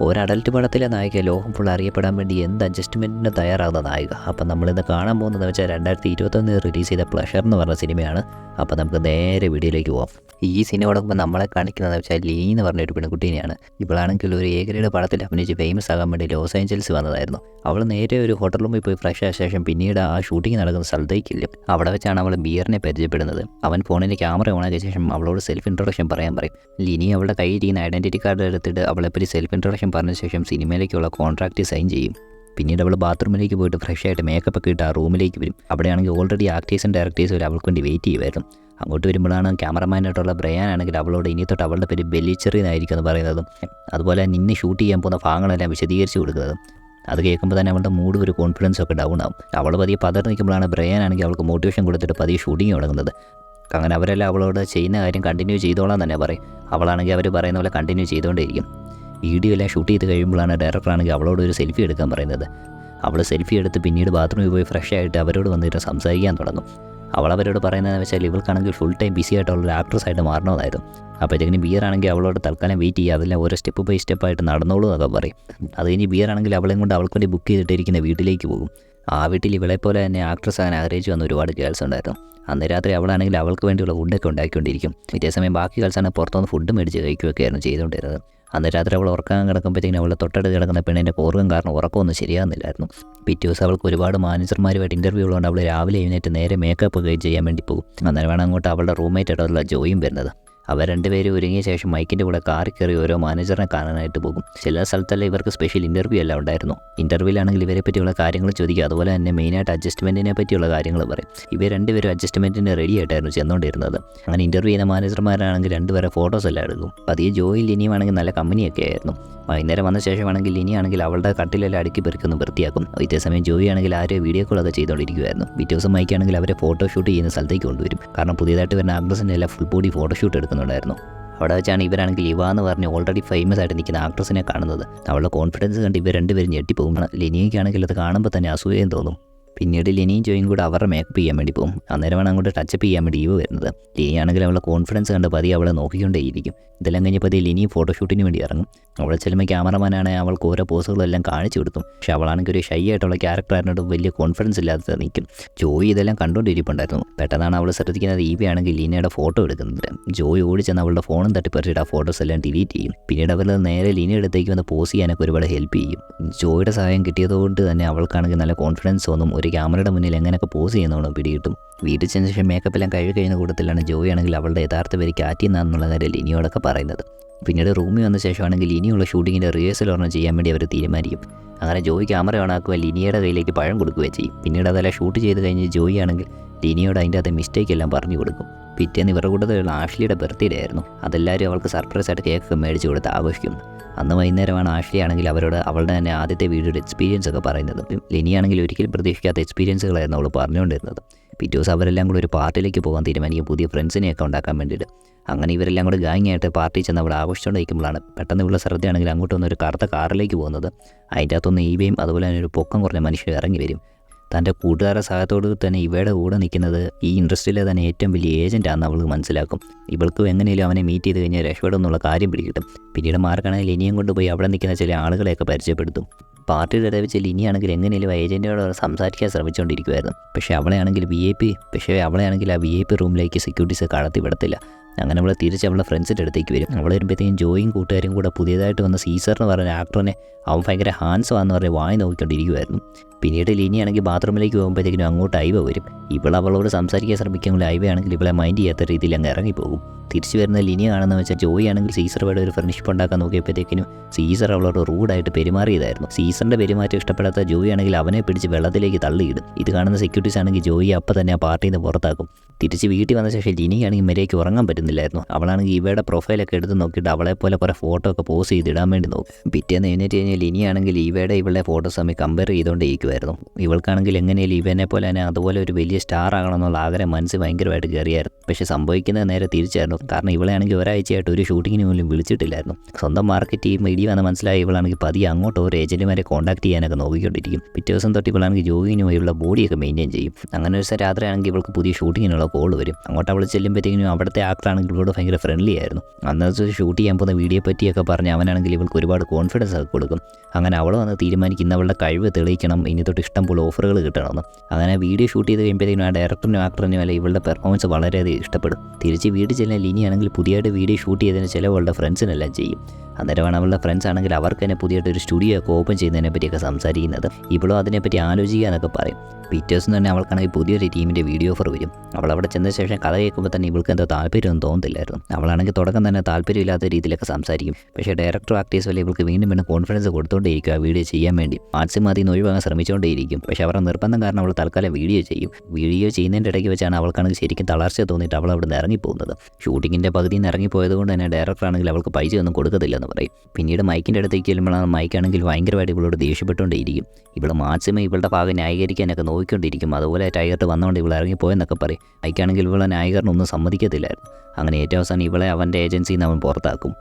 ഒരു അഡൽട്ട് പടത്തിലെ നായിക ലോകം ഫുൾ അറിയപ്പെടാൻ വേണ്ടി എന്ത് അഡ്ജസ്റ്റ്മെന്റിന് തയ്യാറാകുന്ന നായിക? അപ്പം നമ്മളിന്ന് കാണാൻ പോകുന്നതെന്ന് വെച്ചാൽ രണ്ടായിരത്തി ഇരുപത്തൊന്നിൽ റിലീസ് ചെയ്ത പ്ലഷർ എന്ന് പറഞ്ഞ സിനിമയാണ് അപ്പോൾ നമുക്ക് നേരെ വീഡിയോയിലേക്ക് പോവാം. ഈ സിനിമ തുടങ്ങുമ്പോൾ നമ്മളെ കാണിക്കുന്നത് വെച്ചാൽ ലീ എന്ന് പറഞ്ഞ ഒരു പെൺകുട്ടീനെയാണ്. ഇവളാണെങ്കിൽ ഒരു ഏകരയുടെ പടത്തിൽ അഭിനയിച്ച് ഫേമസ് ആകാൻ വേണ്ടി ലോസ് ഏഞ്ചൽസ് വന്നതായിരുന്നു. അവൾ നേരെ ഒരു ഹോട്ടൽ റൂമിൽ പോയി ഫ്രഷ് ആയ ശേഷം പിന്നീട് ആ ഷൂട്ടിംഗ് നടക്കുന്ന സ്ഥലത്തേക്കില്ല അവിടെ വെച്ചാണ് അവൾ ബിയറിനെ പരിചയപ്പെടുന്നത്. അവൻ ഫോണിന്റെ ക്യാമറ ഓണാക്കിയ ശേഷം അവളോട് സെൽഫ് ഇൻട്രൊഡക്ഷൻ പറയാൻ പറയും. ലിനി അവളുടെ കയ്യിലിരിക്കുന്ന ഐഡന്റിറ്റി കാർഡ് എടുത്തിട്ട് അവളെപ്പറ്റി സെൽഫ് ഇൻട്രൊഡക്ഷൻ പറഞ്ഞ ശേഷം സിനിമയിലേക്കുള്ള കോൺട്രാക്റ്റ് സൈൻ ചെയ്യും. പിന്നീട് അവൾ ബാത്റൂമിലേക്ക് പോയിട്ട് ഫ്രഷ് ആയിട്ട് മേക്കപ്പ് ഒക്കെ ഇട്ട് ആ റൂമിലേക്ക് വരും. അവിടെയാണെങ്കിൽ ഓൾറെഡി ആക്ടേഴ്സും ഡയറക്ടേഴ്സും അവർ അവൾക്ക് വേണ്ടി വെയിറ്റ് ചെയ്യുമായിരുന്നു അങ്ങോട്ട് വരുമ്പോഴാണ് ക്യാമറമാനായിട്ടുള്ള ബ്രയാൻ ആണെങ്കിൽ അവളോട് ഇനി തൊട്ട് അവളുടെ പേര് ബെല്ലിച്ചെറി എന്നായിരിക്കും എന്ന് പറയുന്നതും അതുപോലെ നിന്നെ ഷൂട്ട് ചെയ്യാൻ പോകുന്ന ഭാഗങ്ങളെല്ലാം വിശദീകരിച്ച് കൊടുക്കുന്നതും. അത് കേൾക്കുമ്പോൾ തന്നെ അവളുടെ മൂഡ് ഒരു കോൺഫിഡൻസ് ഒക്കെ ഡൗൺ ആവും. അവൾ പതിയെ പതർ നിൽക്കുമ്പോഴാണ് ബ്രയാൻ ആണെങ്കിൽ അവൾക്ക് മോട്ടിവേഷൻ കൊടുത്തിട്ട് പതിയെ ഷൂട്ടിങ് തുടങ്ങുന്നത്. അങ്ങനെ അവരെല്ലാം അവളോട് ചെയ്യുന്ന കാര്യം കണ്ടിന്യൂ ചെയ്തോളാം തന്നെ പറയും. അവളാണെങ്കിൽ അവർ പറയുന്ന പോലെ കണ്ടിന്യൂ ചെയ്തുകൊണ്ടേയിരിക്കും. വീഡിയോ എല്ലാം ഷൂട്ട് ചെയ്ത് കഴിയുമ്പോഴാണ് ഡയറക്ടറാണെങ്കിൽ അവളോട് ഒരു സെൽഫി എടുക്കാൻ പറയുന്നത്. അവൾ സെൽഫി എടുത്ത് പിന്നീട് ബാത്റൂമിൽ പോയി ഫ്രഷ് ആയിട്ട് അവരോട് വന്നിട്ട് സംസാരിക്കാൻ തുടങ്ങും. അവൾ അവരോട് പറയുന്നതെന്ന് വെച്ചാൽ ഇവൾക്കാണെങ്കിൽ ഫുൾ ടൈം ബിസി ആയിട്ടുള്ള ഒരു ആക്ട്രസ് ആയിട്ട് മാറണമായിരുന്നു. അപ്പോഴത്തേക്കിന് ബിയർ ആണെങ്കിൽ അവളോട് തൽക്കാലം വെയിറ്റ് ചെയ്യുക. അതെല്ലാം ഓരോ സ്റ്റെപ്പ് ബൈ സ്റ്റെപ്പ് ആയിട്ട് നടന്നോളൂ എന്നൊക്കെ പറയും. അത് കഴിഞ്ഞ് ബിയർ ആണെങ്കിൽ അവളെയും കൊണ്ട് അവൾക്ക് വേണ്ടി ബുക്ക് ചെയ്തിട്ടിരിക്കുന്ന വീട്ടിലേക്ക് പോകും. ആ വീട്ടിൽ ഇവളെ പോലെ തന്നെ ആക്ട്രസ് ആകാൻ ആഗ്രഹിച്ചു വന്ന ഒരുപാട് ഗേൾസ് ഉണ്ടായിരുന്നു. അന്ന് രാത്രി അവളാണെങ്കിൽ അവൾക്ക് വേണ്ടിയുള്ള ഫുഡൊക്കെ ഉണ്ടാക്കിക്കൊണ്ടിരിക്കും. ഇതേസമയം ബാക്കി ഗേൾസാണ് പുറത്തുനിന്ന് ഫുഡ് മേടിച്ച് കഴിക്കുകയൊക്കെയായിരുന്നു ചെയ്തുകൊണ്ടിരുന്നത്. അന്ന് രാത്രി അവൾ ഉറക്കാൻ കിടക്കുമ്പോഴത്തേക്കും അവളുടെ തൊട്ടടുത്ത് കിടക്കുന്ന പെണ്ണിന്റെ കോർഗം കാരണം ഉറക്കമൊന്നും ശരിയാകുന്നില്ലായിരുന്നു. പിറ്റേ ദിവസം അവൾക്ക് ഒരുപാട് മാനേജർമാരുമായിട്ട് ഇന്റർവ്യൂ ഉള്ളതുകൊണ്ട് അവൾ രാവിലെ എഴുന്നേറ്റ് നേരെ മേക്കപ്പ് ഒക്കെ ചെയ്യാൻ വേണ്ടി പോകും. അന്നേരമാണ് അങ്ങോട്ട് അവളുടെ റൂംമേറ്റ് ആയിട്ടുള്ള ജോയും വരുന്നത്. അവർ രണ്ടുപേരും ഒരുങ്ങിയ ശേഷം മൈക്കിന്റെ കൂടെ കാറിൽ കയറി ഓരോ മാനേജറിനെ കാണാനായിട്ട് പോകും. ചില സ്ഥലത്തല്ല ഇവർക്ക് സ്പെഷ്യൽ ഇന്റർവ്യൂ എല്ലാം ഉണ്ടായിരുന്നു. ഇന്റർവ്യൂവിലാണെങ്കിൽ ഇവരെ പറ്റിയുള്ള കാര്യങ്ങൾ ചോദിക്കുക അതുപോലെ തന്നെ മെയിനായിട്ട് അഡ്ജസ്റ്റ്മെന്റിനെ പറ്റിയുള്ള കാര്യങ്ങൾ പറയും. ഇവർ രണ്ടുപേരും അഡ്ജസ്റ്റ്മെന്റിന് റെഡി ആയിട്ടായിരുന്നു ചെന്നുകൊണ്ടിരുന്നത്. അങ്ങനെ ഇന്റർവ്യൂ ചെയ്യുന്ന മാനേജർമാരാണെങ്കിൽ രണ്ടുപേരെ ഫോട്ടോസ് എല്ലാം എടുക്കും. പതിയെ ജോയിൽ ലിനിയുമാണെങ്കിൽ നല്ല കമ്പനിയൊക്കെ ആയിരുന്നു. വൈകുന്നേരം വന്ന ശേഷമാണെങ്കിൽ ലിനിയാണെങ്കിൽ അവളുടെ കട്ടിലെല്ലാം അടുക്കി പെറുക്കുന്ന വൃത്തിയാക്കും. ഇതേസമയം ജോയി ആണെങ്കിൽ ആരോ വീഡിയോ കോളൊക്കെ ചെയ്തുകൊണ്ടിരിക്കുമായിരുന്നു പിറ്റേ മൈക്കാണെങ്കിൽ അവരെ ഫോട്ടോ ഷൂട്ട് ചെയ്യുന്ന സ്ഥലത്തേക്ക് കൊണ്ടുവരും. കാരണം പുതിയതായിട്ട് വരുന്ന ആക്ട്രസിന്റെ എല്ലാം ഫുൾ ബോഡി ഫോട്ടോഷൂട്ട് എടുക്കുന്നുണ്ടായിരുന്നു അവിടെ വെച്ചാണ് ഇവരാണെങ്കിൽ ഇവ എന്ന് പറഞ്ഞ് ഓൾറെഡി ഫേമസ് ആയിട്ട് നിൽക്കുന്ന ആക്ട്രസിനെ കാണുന്നത്. അവളുടെ കോൺഫിഡൻസ് കണ്ട് ഇവർ രണ്ടുപേരും ഞെട്ടിപ്പോകും. ലിനിയയ്ക്കാണെങ്കിൽ അത് കാണുമ്പോൾ തന്നെ അസൂയം തോന്നും. പിന്നീട് ലിനിയും ജോയും കൂടെ അവരുടെ മേക്കപ്പ് ചെയ്യാൻ വേണ്ടി പോകും. അന്നേരമാണ് അങ്ങോട്ട് ടച്ചപ്പ് ചെയ്യാൻ വേണ്ടി ഇവ വരുന്നത്. ലിനി ആണെങ്കിൽ അവളെ കോൺഫിഡൻസ് കണ്ട് പതി അവളെ നോക്കിക്കൊണ്ടേയിരിക്കും. ഇതെല്ലാം കഴിഞ്ഞ് പതി ലിനി ഫോട്ടോഷൂട്ടിന് വേണ്ടി ഇറങ്ങും. അവളെ ചെല്ലുമ്പോൾ ക്യാമറമാനാണ് അവൾക്ക് ഓരോ പോസുകളെല്ലാം കാണിച്ചു കൊടുക്കും പക്ഷെ അവളാണെങ്കിൽ ഒരു ഷൈ ആയിട്ടുള്ള ക്യാരക്ടറിനോട് വലിയ കോൺഫിഡൻസ് ഇല്ലാതെ നിൽക്കും. ജോയി ഇതെല്ലാം കണ്ടുകൊണ്ടിരിപ്പുണ്ടായിരുന്നു. പെട്ടെന്നാണ് അവൾ ശ്രദ്ധിക്കുന്നത് ഈ ആണെങ്കിൽ ലിനിയുടെ ഫോട്ടോ എടുക്കുന്നത് ജോയി ഓടി ചെന്ന് അവളുടെ ഫോണും തട്ടിപ്പറിച്ചിട്ട് ആ ഫോട്ടോസ് എല്ലാം ഡിലീറ്റ് ചെയ്യും. പിന്നീട് അവർ നേരെ ലിനി അടുത്തേക്ക് വന്ന് പോസ് ചെയ്യാനൊക്കെ ഒരുപാട് ഹെൽപ്പ് ചെയ്യും. ജോയിയുടെ സഹായം കിട്ടിയതുകൊണ്ട് തന്നെ അവൾക്കാണെങ്കിൽ നല്ല കോൺഫിഡൻസ് തോന്നും ഒരു ക്യാമറയുടെ മുന്നിൽ എങ്ങനെയൊക്കെ പോസ് ചെയ്യുന്നതാണ് പിടികിട്ടും? വീട്ടിൽ ചെന്ന ശേഷം മേക്കപ്പെല്ലാം കഴുകി കഴിയുന്ന കൂട്ടത്തിലാണ് ജോയി ആണെങ്കിൽ അവളുടെ യഥാർത്ഥ പേര് കാറ്റിന്നാന്നുള്ള കാര്യം ലിനിയോടൊക്കെ പറയുന്നത്. പിന്നീട് റൂമിൽ വന്ന ശേഷമാണെങ്കിൽ ഇനിയുള്ള ഷൂട്ടിങ്ങിന്റെ റിഹേഴ്സൽ ഒരെണ്ണം ചെയ്യാൻ വേണ്ടി അവർ തീരുമാനിക്കും. അങ്ങനെ ജോയി ക്യാമറ ഓണാക്കുക ലിനിയുടെ കയ്യിലേക്ക് പഴം കൊടുക്കുകയും ചെയ്യും. പിന്നീട് അതെല്ലാം ഷൂട്ട് ചെയ്ത് കഴിഞ്ഞ് ജോയി ആണെങ്കിൽ ലിനിയോട് അതിന്റെ അകത്തെ മിസ്റ്റേക്ക് എല്ലാം പറഞ്ഞു കൊടുക്കും. പിറ്റേന്ന് ഇവരുടെ കൂട്ടത്തിലുള്ള ആഷ്ലിയുടെ ബർത്ത്ഡേ ആയിരുന്നു. അതെല്ലാവരും അവൾക്ക് സർപ്രൈസ് ആയിട്ട് കേക്കൊക്കെ മേടിച്ച് കൊടുത്ത് ആഘോഷിക്കും അന്ന് വൈകുന്നേരമാണ് ആഷ്ലി ആണെങ്കിൽ അവരോട് അവളുടെ തന്നെ ആദ്യത്തെ വീഡിയോയുടെ എക്സ്പീരിയൻസ് ഒക്കെ പറയുന്നത്. ലിനിയാണെങ്കിൽ ഒരിക്കലും പ്രതീക്ഷിക്കാത്ത എക്സ്പീരിയൻസുകളായിരുന്നു അവൾ പറഞ്ഞുകൊണ്ടിരുന്നത്. പിറ്റേ ദിവസം അവരെല്ലാം കൂടി ഒരു പാർട്ടിയിലേക്ക് പോകാൻ തീരുമാനിക്കും പുതിയ ഫ്രണ്ട്സിനെയൊക്കെ ഉണ്ടാക്കാൻ വേണ്ടിയിട്ട്. അങ്ങനെ ഇവരെല്ലാം കൂടെ ഗാങ്ങായിട്ട് പാർട്ടി ചെന്ന് അവിടെ ആഘോഷിച്ചുകൊണ്ടിരിക്കുമ്പോഴാണ് പെട്ടെന്ന് ഉള്ള ശ്രദ്ധയാണെങ്കിൽ അങ്ങോട്ട് ഒരു കറുത്ത കാറിലേക്ക് പോകുന്നത്. അതിന്റെ അകത്തൊന്ന് ഈവയും അതുപോലെ തന്നെ ഒരു പൊക്കം കുറഞ്ഞ മനുഷ്യർ ഇറങ്ങി വരും. തന്റെ കൂട്ടുകാരുടെ സഹായത്തോട് തന്നെ ഇവയുടെ കൂടെ നിൽക്കുന്നത് ഈ ഇൻഡസ്ട്രിയിലെ തന്നെ ഏറ്റവും വലിയ ഏജന്റാണെന്ന് അവൾക്ക് മനസ്സിലാക്കും. ഇവൾക്കും എങ്ങനെയും അവനെ മീറ്റ് ചെയ്ത് കഴിഞ്ഞാൽ രക്ഷപ്പെടും എന്നുള്ള കാര്യം പിടികിട്ടും. പിന്നീട് മാർക്കാണെങ്കിൽ ഇനിയും കൊണ്ടുപോയി അവിടെ നിൽക്കുന്ന ചില ആളുകളെയൊക്കെ പരിചയപ്പെടുത്തും. പാർട്ടിയുടെ ഇടയിൽ വെച്ച് ലിനിയാണെങ്കിൽ എങ്ങനെയും ഏജന്റോട് സംസാരിക്കാൻ ശ്രമിച്ചുകൊണ്ടിരിക്കുമായിരുന്നു പക്ഷേ അവളെയാണെങ്കിൽ വി ഐ പി പക്ഷേ അവളെയാണെങ്കിൽ ആ വി ഐ പി റൂമിലേക്ക് സെക്യൂരിറ്റീസ് കടത്തി വിടത്തില്ല. അങ്ങനെ അവളെ തിരിച്ച് അവളെ ഫ്രണ്ട്സിന്റെ അടുത്തേക്ക് വരും. അവൾ വരുമ്പോഴത്തേക്കും ജോയും കൂട്ടുകാരും കൂടെ പുതിയതായിട്ട് വന്ന സീസർ എന്ന് പറഞ്ഞ ആക്ടറിനെ അവൻ ഭയങ്കര ഹാൻസ് ആണെന്ന് പറഞ്ഞ് വായി നോക്കിക്കൊണ്ടിരിക്കുമായിരുന്നു പിന്നീട് ലിനിയാണെങ്കിൽ ബാത്റൂമിലേക്ക് പോകുമ്പോഴത്തേക്കിനും അങ്ങോട്ട് ഐവ വരും. ഇവൾ അവളോട് സംസാരിക്കാൻ ശ്രമിക്കുമ്പോൾ ഐവ ആണെങ്കിൽ ഇവളെ മൈൻഡ് ചെയ്യാത്ത രീതിയിൽ അങ്ങ് ഇറങ്ങിപ്പോകും. തിരിച്ചു വരുന്ന ലിനിയ ആണെന്ന് വെച്ചാൽ ജോയി ആണെങ്കിൽ സീസറുടെ ഒരു ഫ്രണ്ട്ഷിപ്പ് ഉണ്ടാക്കാൻ നോക്കിയപ്പോഴത്തേക്കിനും സീസർ അവളോട് റൂഡായിട്ട് പെരുമാറിയതായിരുന്നു. സീസറിന്റെ പെരുമാറ്റം ഇഷ്ടപ്പെടാത്ത ജോയി ആണെങ്കിൽ അവനെ പിടിച്ച് വെള്ളത്തിലേക്ക് തള്ളിയിടും. ഇത് കാണുന്ന സെക്യൂരിറ്റീസ് ആണെങ്കിൽ ജോയി അപ്പം തന്നെ ആ പാർട്ടിയിൽ നിന്ന് പുറത്താക്കും. തിരിച്ച് വീട്ടിൽ വന്ന ശേഷം ലിനിയാണെങ്കിൽ മര്യാദയ്ക്ക് ഉറങ്ങാൻ പറ്റുന്നില്ലായിരുന്നു. അവളാണെങ്കിൽ ഇവയുടെ പ്രൊഫൈലൊക്കെ എടുത്ത് നോക്കിയിട്ട് അവളെ പോലെ കുറേ ഫോട്ടോ ഒക്കെ പോസ്റ്റ് ചെയ്തിടാൻ വേണ്ടി നോക്കും. പിറ്റേന്ന് എഴുന്നേറ്റ് കഴിഞ്ഞാൽ ലിനിയാണെങ്കിൽ ഇവയുടെ ഇവളുടെ ഫോട്ടോസ് തമ്മിൽ കമ്പയർ ചെയ്തുകൊണ്ടേയിരിക്കും. നിൽക്കുമായിരുന്നു ഇവൾക്കാണെങ്കിൽ എങ്ങനെ ഇവനെ പോലെ തന്നെ അതുപോലെ ഒരു വലിയ സ്റ്റാർ ആകണമെന്നുള്ള ആഗ്രഹം മനസ്സിൽ ഭയങ്കരമായിട്ട് കയറിയായിരുന്നു. പക്ഷേ സംഭവിക്കുന്നത് നേരെ തിരിച്ചായിരുന്നു. കാരണം ഇവളെയാണെങ്കിൽ ഒരാഴ്ചയായിട്ട് ഒരു ഷൂട്ടിങ്ങിന് പോലും വിളിച്ചിട്ടില്ലായിരുന്നു. സ്വന്തം മാർക്കറ്റ് ടീം ഇടി വന്ന മനസ്സിലായി ഇവളാണെങ്കിൽ പതിയെ അങ്ങോട്ട് ഒരു ഏജന്റുമാരെ കോൺടാക്ട് ചെയ്യാനൊക്കെ നോക്കിക്കൊണ്ടിരിക്കും. പിറ്റേ ദിവസം തൊട്ട് ഇവളാണെങ്കിൽ ജോഗിങ്ങിന് പോയുള്ള ബോഡിയൊക്കെ മെയിന്റെയിൻ ചെയ്യും. അങ്ങനെ ഒരു ദിവസം രാത്രിയാണെങ്കിൽ ഇവൾക്ക് പുതിയ ഷൂട്ടിങ്ങിനുള്ള കോൾ വരും. അങ്ങോട്ട് അവൾ ചെല്ലുമ്പോഴത്തേക്കും അവിടുത്തെ ആക്ടറാണെങ്കിൽ ഇവളോട് ഭയങ്കര ഫ്രണ്ട്ലി ആയിരുന്നു. അന്നത്തെ ഷൂട്ട് ചെയ്യാൻ പോകുന്ന വീഡിയോ പറ്റിയൊക്കെ പറഞ്ഞ് അവനാണെങ്കിൽ ഇവൾക്ക് ഒരുപാട് കോൺഫിഡൻസ് ഒക്കെ കൊടുക്കും. അങ്ങനെ അവൾ വന്ന് തീരുമാനിക്കുന്ന അവളുടെ കഴിവ് തെളിയിക്കണം ഇനി തൊട്ട് ഇഷ്ടം പോലെ ഓഫറുകൾ കിട്ടണമെന്ന്. അങ്ങനെ വീഡിയോ ഷൂട്ട് ചെയ്ത് കഴിയുമ്പോഴത്തേക്കും ആ ഡയറക്ടറിനും ആക്ടറിനും അല്ല ഇവളുടെ പെർഫോമൻസ് വളരെയധികം ഇഷ്ടപ്പെടും. തിരിച്ച് വീട് ചെല്ലാൻ ഇനിയാണെങ്കിൽ പുതിയതായിട്ട് വീഡിയോ ഷൂട്ട് ചെയ്തതിന് ചില ഫ്രണ്ട്സിനെല്ലാം ചെയ്യും. അന്നേരമാണ് അവളുടെ ഫ്രണ്ട്സ് ആണെങ്കിൽ അവർക്ക് തന്നെ പുതിയതായിട്ട് ഒരു സ്റ്റുഡിയോ ഒക്കെ ഓപ്പൺ ചെയ്യുന്നതിനെ പറ്റിയൊക്കെ സംസാരിക്കുന്നത്. ഇവളും അതിനെപ്പറ്റി ആലോചിക്കുക എന്നൊക്കെ പറയും പിറ്റേഴ്സ് തന്നെ അവൾക്കാണെങ്കിൽ പുതിയൊരു ടീമിന്റെ വീഡിയോ ഓഫർ വരും. അവൾ അവിടെ ചെന്ന ശേഷം കഥ കേൾക്കുമ്പോൾ തന്നെ ഇവൾക്ക് എന്തോ താല്പര്യമൊന്നും തോന്നുന്നില്ലായിരുന്നു അവളാണെങ്കിൽ തുടക്കം തന്നെ താല്പര്യമില്ലാത്ത രീതിയിലൊക്കെ സംസാരിക്കും. പക്ഷേ ഡയറക്ടർ ആക്ടേഴ്സ് വല്ല ഇവൾക്ക് വീണ്ടും വീണ്ടും കോൺഫിഡൻസ് കൊടുത്തുകൊണ്ടേയിരിക്കും ആ വീഡിയോ ചെയ്യാൻ വേണ്ടി. ആദ്യം അതിൽ നിന്ന് ഒഴിവാക്കാൻ ശ്രമിച്ചുകൊണ്ടേയിരിക്കും പക്ഷേ അവരുടെ നിർബന്ധം കാരണം അവൾ തൽക്കാലം വീഡിയോ ചെയ്യും. വീഡിയോ ചെയ്യുന്നതിന്റെ ഇടയ്ക്ക് വെച്ചാണ് അവൾക്കാണെങ്കിൽ ശരിക്കും തളർച്ച തോന്നിയിട്ട് അവൾ അവിടെ നിന്ന് ഇറങ്ങിപ്പോകുന്നത് ഷൂട്ടിങ്ങിന്റെ പകുതിയിൽ നിന്ന് ഇറങ്ങിപ്പോയത് തന്നെ ഡയറക്ടർ ആണെങ്കിൽ അവൾക്ക് പൈസ ഒന്നും കൊടുക്കത്തില്ലെന്ന് പറയും. പിന്നീട് മൈക്കിന്റെ അടുത്തേക്ക് ചെല്ലുമ്പോഴാണ് മൈക്കാണെങ്കിൽ ഭയങ്കരമായിട്ട് ഇവളോട് ദേഷ്യപ്പെട്ടുകൊണ്ടേയിരിക്കും. ഇവൾ മാക്സിമം ഇവളുടെ ഭാഗം ന്യായീകരിക്കാനൊക്കെ നോക്കിക്കൊണ്ടിരിക്കും. അതുപോലെ ടൈഗർ വന്നുകൊണ്ട് ഇവൾ ഇറങ്ങിപ്പോയെന്നൊക്കെ പറയും. മൈക്കാണെങ്കിൽ ഇവളെ ന്യായീകരണമൊന്നും സമ്മതിക്കത്തില്ലായിരുന്നു. അങ്ങനെ ഏറ്റവും അവസാനം ഇവളെ അവന്റെ ഏജൻസിയിൽ നിന്ന് അവൻ പുറത്താക്കും.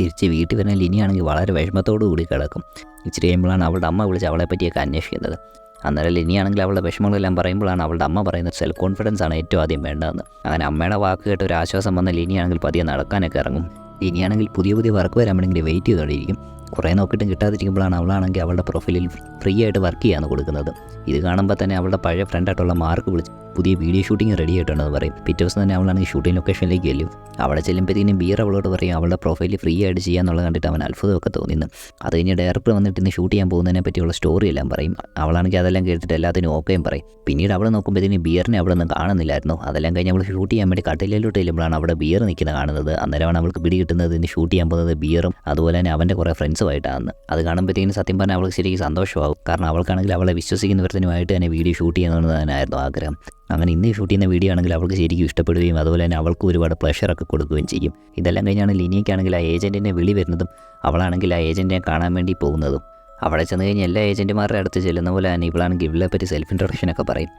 തിരിച്ച് വീട്ടിൽ വരുന്ന ലിനിയാണെങ്കിൽ വളരെ വിഷമത്തോടു കൂടി കിടക്കും. ഇച്ചിരി കഴിയുമ്പോഴാണ് അവളുടെ അമ്മ വിളിച്ച് അവളെ പറ്റിയൊക്കെ അന്വേഷിക്കുന്നത്. അന്നേരം ലിനിയാണെങ്കിൽ അവളുടെ വിഷമങ്ങളെല്ലാം പറയുമ്പോഴാണ് അവളുടെ അമ്മ പറയുന്നത് സെൽഫ് കോൺഫിഡൻസ് ആണ് ഏറ്റവും ആദ്യം വേണ്ടതെന്ന്. അങ്ങനെ അമ്മയുടെ വാക്ക് കേട്ട് ഒരു ആശ്വാസം വന്ന ലിനിയാണെങ്കിൽ പതിയെ നടക്കാനൊക്കെ ഇറങ്ങും. ലിനിയാണെങ്കിൽ പുതിയ പുതിയ വർക്ക് വരാൻ വേണമെങ്കിൽ വെയിറ്റ് ചെയ്തുകൊണ്ടിരിക്കും കുറേ നോക്കിയിട്ടും കിട്ടാതിരിക്കുമ്പോഴാണ് അവളാണെങ്കിൽ അവളുടെ പ്രൊഫൈലിൽ ഫ്രീ ആയിട്ട് വർക്ക് ചെയ്യാന്ന് കൊടുക്കുന്നത്. ഇത് കാണുമ്പോൾ തന്നെ അവളുടെ പഴയ ഫ്രണ്ടായിട്ടുള്ള മാർക്ക് വിളിച്ച് പുതിയ വീഡിയോ ഷൂട്ടിംഗ് റെഡി ആയിട്ടുണ്ടെന്ന് പറയും. പിറ്റേ ദിവസം തന്നെ അവളാണെങ്കിൽ ഷൂട്ടിംഗ് ലൊക്കേഷനിലേക്ക് ചെല്ലും അവിടെ ചെല്ലുമ്പോഴത്തേനും ബിയർ അവളോട് പറയും അവളുടെ പ്രൊഫൈൽ ഫ്രീ ആയിട്ട് ചെയ്യാന്നുള്ളത് കണ്ടിട്ട് അവൻ അത്ഭുതമൊക്കെ തോന്നിന്ന്. അത് കഴിഞ്ഞ് ഡയറക്ടർ വന്നിട്ട് ഇന്ന് ഷൂട്ട് ചെയ്യാൻ പോകുന്നതിനെ പറ്റിയുള്ള സ്റ്റോറി എല്ലാം പറയും. അവളാണെങ്കിൽ അതെല്ലാം കേട്ടിട്ട് എല്ലാത്തിനും ഓക്കെയും പറയും. പിന്നീട് അവളെ നോക്കുമ്പോഴത്തേനും ബിയറിനെ അവിടെ നിന്ന് കാണുന്നില്ലായിരുന്നു. അതെല്ലാം കഴിഞ്ഞ് അവൾ ഷൂട്ട് ചെയ്യാൻ വേണ്ടി കട്ടിലോട്ട് ചെല്ലുമ്പോഴാണ് അവിടെ ബിയർ നിൽക്കുന്നത് കാണുന്നത്. അന്നേരമാണ് അവൾക്ക് പിടി കിട്ടുന്നത് ഇന്ന് ഷൂട്ട് ചെയ്യാൻ പോകുന്നത് ബിയറും അതുപോലെ തന്നെ അവന്റെ കുറേ ഫ്രണ്ട്സുമായിട്ടാണ് അത് കാണുമ്പോഴത്തേനും സത്യം പറഞ്ഞാൽ അവൾക്ക് ശരിക്കും സന്തോഷമാകും. കാരണം അവൾക്കാണെങ്കിൽ അവളെ വിശ്വസിക്കുന്നവരത്തിനുമായിട്ട് തന്നെ വീഡിയോ ഷൂട്ട് ചെയ്യുന്നതായിരുന്നു ആഗ്രഹം. അങ്ങനെ ഇന്ന് ഷൂട്ട് ചെയ്യുന്ന വീഡിയോ ആണെങ്കിൽ അവൾക്ക് ശരിക്കും ഇഷ്ടപ്പെടുകയും അതുപോലെ തന്നെ അവൾക്ക് ഒരുപാട് പ്ലഷറൊക്കെ കൊടുക്കുകയും ചെയ്യും. ഇതെല്ലാം കഴിഞ്ഞാണ് ലിനിയയ്ക്കാണെങ്കിൽ ആ ഏജന്റിനെ വിളി വരുന്നതും അവളാണെങ്കിൽ ആ ഏജന്റിനെ കാണാൻ വേണ്ടി പോകുന്നതും. അവിടെ ചെന്ന് കഴിഞ്ഞ് എല്ലാ ഏജന്റുമാരുടെ അടുത്ത് ചെല്ലുന്ന പോലെ തന്നെ ഇവളാണെങ്കിൽ ഇവളെ പറ്റി സെൽഫ് ഇൻട്രൊഡക്ഷനൊക്കെ പറയും.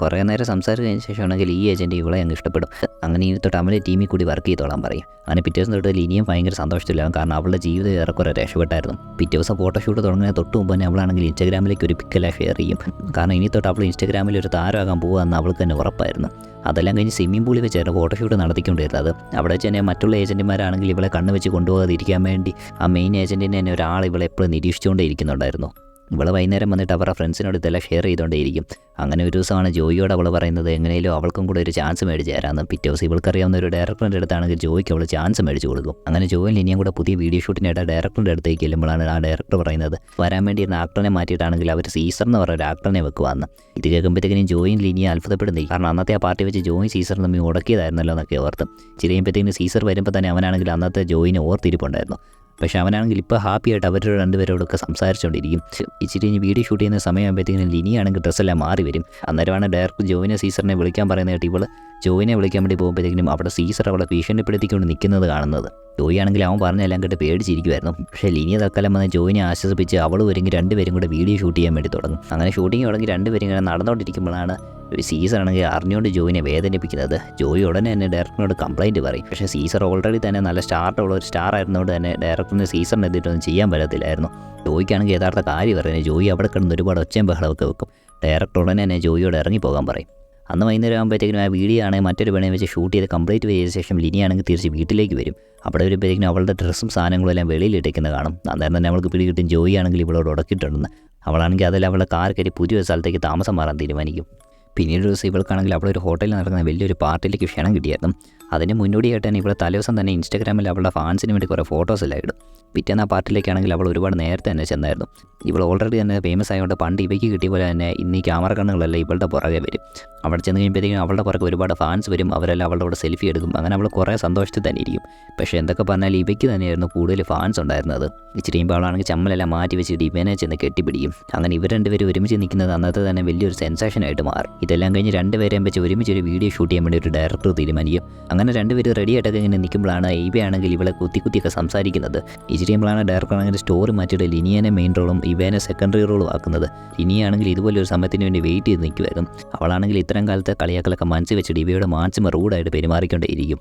കുറേ നേരം സംസാരിച്ച് കഴിഞ്ഞ ശേഷമാണെങ്കിൽ ഈ ഏജന്റ് ഇവളെ അങ്ങ് ഇഷ്ടപ്പെടും. അങ്ങനെ ഇനി തൊട്ട് അവന്റെ ടീമിൽ കൂടി വർക്ക് ചെയ്തോളാൻ പറയും. അങ്ങനെ പിറ്റേ ദിവസം തൊട്ട് ലിനിയും ഭയങ്കര സന്തോഷത്തിലാവും കാരണം അവളുടെ ജീവിതം ഏറെക്കുറെ രക്ഷപ്പെട്ടായിരുന്നു. പിറ്റേ ദിവസം ഫോട്ടോഷൂട്ട് തുടങ്ങുന്ന തൊട്ട് മുമ്പ് തന്നെ അവളാണെങ്കിൽ ഇൻസ്റ്റാഗ്രാമിലേക്ക് ഒരു പിക്കെല്ലാം ഷെയർ ചെയ്യും. കാരണം ഇനി തൊട്ട് അവൾ ഇൻസ്റ്റാഗ്രാമിൽ ഒരു താരമാകാൻ പോകുമെന്ന് അവൾക്ക് തന്നെ ഉറപ്പായിരുന്നു. അതെല്ലാം കഴിഞ്ഞ് സ്വിമ്മിംഗ് പൂളിൽ വെച്ചായിരുന്നു ഫോട്ടോഷൂട്ട് നടത്തിക്കൊണ്ടിരുന്നത്. അവിടെ വെച്ച് തന്നെ മറ്റുള്ള ഏജന്റുമാരാണെങ്കിൽ ഇവളെ കണ്ണ് വെച്ച് കൊണ്ടുപോകാതിരിക്കാൻ വേണ്ടി ആ മെയിൻ ഏജന്റിനെ തന്നെ ഒരാൾ ഇവളെ എപ്പോഴും നിരീക്ഷിച്ചുകൊണ്ടേ ഇരിക്കുന്നുണ്ടായിരുന്നു. ഇവളെ വൈകുന്നേരം വന്നിട്ട് അവരുടെ ഫ്രണ്ട്സിനോട് ഇതെല്ലാം ഷെയർ ചെയ്തുകൊണ്ടേയിരിക്കും അങ്ങനെ ഒരു ദിവസമാണ് ജോയിയോട് അവൾ പറയുന്നത് എങ്ങനെയും അവൾക്കും കൂടെ ഒരു ചാൻസ് മേടിച്ച് തരാമെന്ന് പിറ്റേ ദിവസം ഇവൾക്കറിയാവുന്ന ഒരു ഡയറക്ടറിന്റെ അടുത്താണെങ്കിൽ ജോയിക്ക് അവൾ ചാൻസ് മേടിച്ച് കൊടുക്കും. അങ്ങനെ ജോയിൽ ഇനിയും കൂടെ പുതിയ വീഡിയോ ഷൂട്ടിനായിട്ട് ഡയറക്ടറിന്റെ അടുത്തേക്ക് ചെല്ലുമ്പോഴാണ് ആ ഡയറക്ടർ പറയുന്നത് വരാൻ വേണ്ടി ഇരുന്ന ആക്ടറിനെ മാറ്റിയിട്ടാണെങ്കിൽ അവർ സീസർ എന്ന് പറയുന്ന ഒരു ആക്ടറിനെ വെക്കുവാന്ന്. ഇത് കേൾക്കുമ്പോഴത്തേക്കും ജോയിൻ ലിനിയെ അത്ഭുതപ്പെടുന്നില്ല. കാരണം അന്നത്തെ ആ പാർട്ടി വെച്ച് ജോയിൻ സീസർ തമ്മിൽ ഉടക്കിയതായിരുന്നല്ലോ എന്നൊക്കെ ഓർത്ത്. ഇച്ചിരി കഴിയുമ്പോഴത്തേക്കും സീസർ വരുമ്പോൾ തന്നെ അവനാണെങ്കിൽ അന്നത്തെ ജോയിനെ ഓർത്തിരിപ്പുണ്ടായിരുന്നു. പക്ഷേ അവനാണെങ്കിൽ ഇപ്പോൾ ഹാപ്പി ആയിട്ട് അവരുടെ രണ്ടുപേരോടൊക്കെ സംസാരിച്ചുകൊണ്ടിരിക്കും ഇച്ചിരി കഴിഞ്ഞ് വീഡിയോ ഷൂട്ട് ചെയ്യുന്ന സമയമാകുമ്പോഴത്തേക്കും ലിനിയാണെങ്കിൽ ഡ്രസ്സെല്ലാം മാറി വരും. അന്നേരമാണ് ഡയറക്റ്റ് ജോയിനെ സീസറിനെ വിളിക്കാൻ പറയുന്നത് കേട്ട് ഇവൾ ജോയിനെ വിളിക്കാൻ വേണ്ടി പോകുമ്പോഴത്തേക്കും അവിടെ സീസർ അവളെ ഭീഷണിപ്പെടുത്തിക്കൊണ്ട് നിൽക്കുന്നത് കാണുന്നത്. ജോയി ആണെങ്കിൽ അവൻ പറഞ്ഞെല്ലാം കേട്ട് പേടിച്ചിരിക്കുമായിരുന്നു പക്ഷേ ലിനിയ തൽക്കാലം വന്ന് ജോയിനെ ആശ്വസിപ്പിച്ച് അവൾ ഒരുങ്ങി രണ്ടുപേരും കൂടെ വീഡിയോ ഷൂട്ട് ചെയ്യാൻ വേണ്ടി തുടങ്ങും. അങ്ങനെ ഷൂട്ടിംഗ് തുടങ്ങി രണ്ടുപേരും ഇങ്ങനെ നടന്നുകൊണ്ടിരിക്കുമ്പോഴാണ് സീസർ ആണെങ്കിൽ അറിഞ്ഞുകൊണ്ട് ജോയിനെ വേദനിപ്പിക്കുന്നത്. ജോയി ഉടനെ തന്നെ ഡയറക്ടറിനോട് കംപ്ലൈന്റ് പറയും. പക്ഷേ സീസർ ഓൾറെഡി തന്നെ നല്ല സ്റ്റാർട്ടുള്ള ഒരു സ്റ്റാർ ആയിരുന്നതുകൊണ്ട് തന്നെ ഡയറക്ടറിന് സീസറിന് എത്തിയിട്ടൊന്നും ചെയ്യാൻ പറ്റത്തില്ലായിരുന്നു. ജോയിക്കാണെങ്കിൽ യഥാർത്ഥ കാര്യം പറയുന്നത് ജോയി അവിടെ കിടന്ന് ഒരുപാട് ഒച്ചയും ബഹളമൊക്കെ വെക്കും. ഡയറക്ടർ ഉടനെ തന്നെ ജോയിയോട് ഇറങ്ങിപ്പോകാൻ പറയും. അന്ന് വൈകുന്നേരം ആകുമ്പോഴത്തേക്കും ആ വീഡിയോ ആണെങ്കിൽ മറ്റൊരു പണിയെ വെച്ച് ഷൂട്ട് ചെയ്ത് കംപ്ലീറ്റ് ചെയ്ത ശേഷം ലിനിയാണെങ്കിൽ തിരിച്ച് വീട്ടിലേക്ക് വരും. അവിടെ വരുമ്പോഴത്തേക്കും അവളുടെ ഡ്രസ്സും സാധനങ്ങളും എല്ലാം വെളിയിലിട്ടേക്കുന്നത് കാണും. അന്നേരം തന്നെ അവൾക്ക് പിടികിട്ടും ജോയി ആണെങ്കിൽ ഇവളോട് ഉടക്കിയിട്ടുണ്ടെന്ന് അവളാണെങ്കിൽ അതെല്ലാം അവളുടെ കാർ കയറി പുതിയൊരു സ്ഥലത്തേക്ക് താമസം മാറാൻ തീരുമാനിക്കും. പിന്നീട് ഒരു ദിവസം ഇവൾക്കാണെങ്കിൽ അവിടെ ഒരു ഹോട്ടലിൽ നടക്കുന്ന വലിയൊരു പാർട്ടിയിലേക്ക് ക്ഷണം കിട്ടിയായിരുന്നു. അതിന് മുന്നോടിയായിട്ട് തന്നെ ഇവിടെ തലേദിവസം തന്നെ ഇൻസ്റ്റാഗ്രാമിൽ അവളുടെ ഫാൻസിന് വേണ്ടി കുറേ ഫോട്ടോസ് എല്ലാം ഇടും. പിറ്റേന്ന് ആ പാർട്ടിയിലേക്കാണെങ്കിൽ അവൾ ഒരുപാട് നേരത്തെ തന്നെ ചെന്നായിരുന്നു. ഇവൾ ഓൾറെഡി തന്നെ ഫേമസ് ആയതുകൊണ്ട് പണ്ട് ഇവയ്ക്ക് കിട്ടിയ പോലെ തന്നെ ഇന്ന് ഈ ക്യാമറ കണ്ണുകളെല്ലാം ഇവളുടെ പുറകെ വരും. അവിടെ ചെന്ന് കഴിയുമ്പോഴത്തേക്കും അവളുടെ പുറകെ ഒരുപാട് ഫാൻസ് വരും അവരെല്ലാം അവളുടെ കൂടെ സെൽഫി എടുക്കും. അങ്ങനെ അവൾ കുറേ സന്തോഷത്തിൽ തന്നെ ഇരിക്കും. പക്ഷേ എന്തൊക്കെ പറഞ്ഞാൽ ഇവയ്ക്ക് തന്നെയായിരുന്നു കൂടുതൽ ഫാൻസ് ഉണ്ടായിരുന്നത്. ഇച്ചിരി അവളാണെങ്കിൽ ചമ്മലെല്ലാം മാറ്റി വെച്ചിട്ട് ഇവനെ ചെന്ന് കെട്ടിപ്പിടിക്കും. അങ്ങനെ ഇവർ രണ്ടുപേരും ഒരുമിച്ച് നിൽക്കുന്നത് അന്നത്തെ തന്നെ വലിയൊരു സെൻസേഷനായിട്ട് മാറും. ഇതെല്ലാം കഴിഞ്ഞ് രണ്ടുപേരെയും വെച്ച് ഒരുമിച്ച് ഒരു വീഡിയോ ഷൂട്ട് ചെയ്യാൻ വേണ്ടി ഒരു ഡയറക്ടർ തീരുമാനിക്കും. അങ്ങനെ രണ്ടുപേരും റെഡി ആയിട്ടൊക്കെ ഇങ്ങനെ നിൽക്കുമ്പോഴാണ് ഇവയാണെങ്കിൽ ഇവളെ കുത്തി കുത്തിയൊക്കെ സംസാരിക്കുന്നത്. ഇച്ചിരിയുമ്പോഴാണ് ഡയറക്ടർ ആണെങ്കിൽ സ്റ്റോറി മാറ്റിയിട്ട് ലിനിയനെ മെയിൻ റോളും ഇവേനെ സെക്കൻഡറി റോളും ആക്കുന്നത്. ലിനിയാണെങ്കിൽ ഇതുപോലെ ഒരു സമയത്തിന് വേണ്ടി വെയിറ്റ് ചെയ്ത് നിൽക്കുമായിരുന്നു അവളാണെങ്കിൽ ഇത്തരം കാലത്തെ കളിയാക്കലൊക്കെ മനസ്സിൽ വെച്ചിട്ട് ഇവയുടെ മാക്സിമം റൂഡായിട്ട് പെരുമാറിക്കൊണ്ടേയിരിക്കും.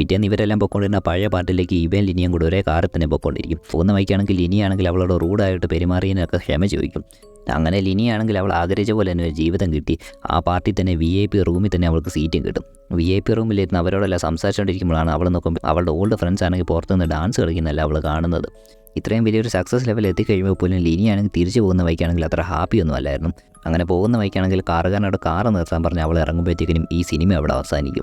പിറ്റേന്ന് ഇവരെല്ലാം പൊക്കോണ്ടിരുന്ന പഴയ പാട്ടിലേക്ക് ഇവൻ ലിനിയും കൂടെ ഒരേ കാറിൽ തന്നെ പൊക്കോണ്ടിരിക്കും പോകുന്ന വൈക്കാണെങ്കിൽ ലിനിയാണെങ്കിൽ അവളോട് റൂഡായിട്ട് പെരുമാറിയതിനൊക്കെ ക്ഷമ ചോദിക്കും. അങ്ങനെ ലിനിയാണെങ്കിൽ അവൾ ആഗ്രഹിച്ച പോലെ തന്നെ ഒരു ജീവിതം കിട്ടി. ആ പാർട്ടി തന്നെ വി ഐ പി റൂമിൽ തന്നെ അവൾക്ക് സീറ്റും കിട്ടും. വി ഐ പി റൂമിലിരുന്ന് അവരോടെല്ലാം സംസാരിച്ചുകൊണ്ടിരിക്കുമ്പോഴാണ് അവൾ നോക്കുമ്പോൾ അവളുടെ ഓൾഡ് ഫ്രണ്ട്സ് ആണെങ്കിൽ പുറത്തുനിന്ന് ഡാൻസ് കളിക്കുന്നതല്ല അവൾ കാണുന്നത്. ഇത്രയും വലിയൊരു സക്സസ് ലെവൽ എത്തിക്കഴിയുമ്പോൾ പോലും ലിനിയാണെങ്കിൽ തിരിച്ചു പോകുന്ന വൈക്കാണെങ്കിൽ അത്ര ഹാപ്പി ഒന്നും അല്ലായിരുന്നു. അങ്ങനെ പോകുന്ന വൈക്കാണെങ്കിൽ കാറുകാരനോട് കാറ് നിർത്താൻ പറഞ്ഞ് അവൾ ഇറങ്ങുമ്പോഴത്തേക്കിനും ഈ സിനിമ അവിടെ അവസാനിക്കും.